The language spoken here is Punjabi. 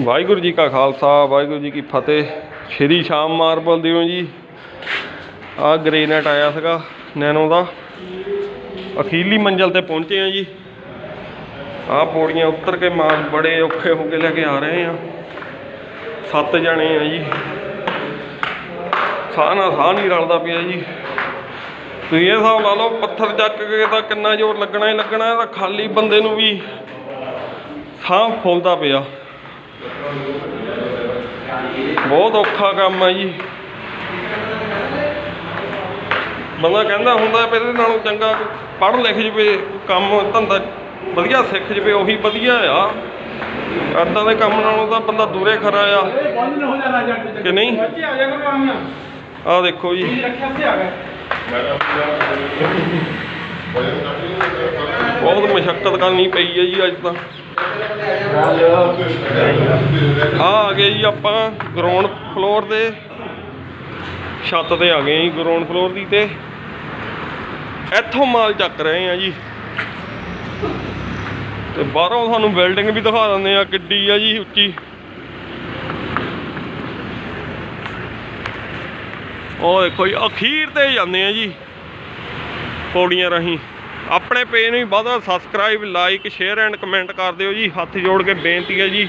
ਵਾਹਿਗੁਰੂ ਜੀ ਕਾ ਖਾਲਸਾ, ਵਾਹਿਗੁਰੂ ਜੀ ਕੀ ਫਤਿਹ। ਸ਼੍ਰੀ ਸ਼ਾਮ ਮਾਰਬਲ ਦਿਓ ਜੀ। ਆ ਗ੍ਰੇਨਾਈਟ ਆਇਆ ਸੀਗਾ ਨੈਨੋ ਦਾ। ਅਖੀਰਲੀ ਮੰਜ਼ਲ ਤੇ ਪਹੁੰਚੇ ਆ ਜੀ। ਆ ਪੌੜੀਆਂ ਉੱਤਰ ਕੇ ਮਾਰ ਬੜੇ ਔਖੇ ਹੋ ਕੇ ਲੈ ਕੇ ਆ ਰਹੇ ਆ। ਸੱਤ ਜਣੇ ਆ ਜੀ। ਸਾਹ ਨਾਲ ਸਾਹ ਨਹੀਂ ਰਲਦਾ ਪਿਆ ਜੀ। ਤੁਸੀਂ ਇਹ ਹਿਸਾਬ ਲਾ ਲਓ, ਪੱਥਰ ਚੱਕ ਕੇ ਤਾਂ ਕਿੰਨਾ ਜ਼ੋਰ ਲੱਗਣਾ ਹੀ ਲੱਗਣਾ ਤਾਂ ਖਾਲੀ ਬੰਦੇ ਨੂੰ ਵੀ ਸਾਹ ਫੁੱਲਦਾ ਪਿਆ। ਬਹੁਤ ਔਖਾ ਕੰਮ ਆ ਜੀ। ਬੰਦਾ ਕਹਿੰਦਾ ਹੁੰਦਾ ਵੀ ਨਾਲੋਂ ਚੰਗਾ ਪੜ੍ਹ ਲਿਖ ਜਵੇ, ਕੰਮ ਧੰਦਾ ਵਧੀਆ ਸਿੱਖ ਜਵੇ, ਉਹੀ ਵਧੀਆ ਆ। ਏਦਾਂ ਦੇ ਕੰਮ ਨਾਲੋਂ ਤਾਂ ਬੰਦਾ ਦੂਰੇ ਖਰਾ ਆ। ਕਿ ਨਹੀਂ? ਬੱਚੇ ਆ ਦੇਖੋ ਜੀ। ਬਹੁਤ ਮੁਸ਼ਕਲ ਕਰਨੀ ਪਈ ਹੈ ਜੀ ਅੱਜ ਤਾਂ। ਆ ਆ ਗਏ ਜੀ ਆਪਾਂ ਗਰਾਊਂਡ ਫਲੋਰ ਦੇ। ਛੱਤ ਤੇ ਆ ਗਏ ਜੀ ਗਰਾਊਂਡ ਫਲੋਰ ਦੀ ਤੇ। ਇੱਥੋਂ ਮਾਲ ਚੱਕ ਰਹੇ ਆ ਜੀ। ਤੇ ਬਾਹਰੋਂ ਤੁਹਾਨੂੰ ਬਿਲਡਿੰਗ ਵੀ ਦਿਖਾ ਦਿੰਦੇ ਆ ਕਿੱਡੀ ਆ ਜੀ ਉੱਚੀ। ਉਹ ਦੇਖੋ ਜੀ, ਅਖੀਰ ਤੇ ਜਾਂਦੇ ਆ ਜੀ। ਪੌੜੀਆਂ ਰਾਹੀਂ। ਆਪਣੇ ਪੇਜ ਨੂੰ ਵੀ ਵੱਧ subscribe like share and comment ਕਰ ਦਿਓ ਜੀ। ਹੱਥ ਜੋੜ ਕੇ ਬੇਨਤੀ ਹੈ ਜੀ।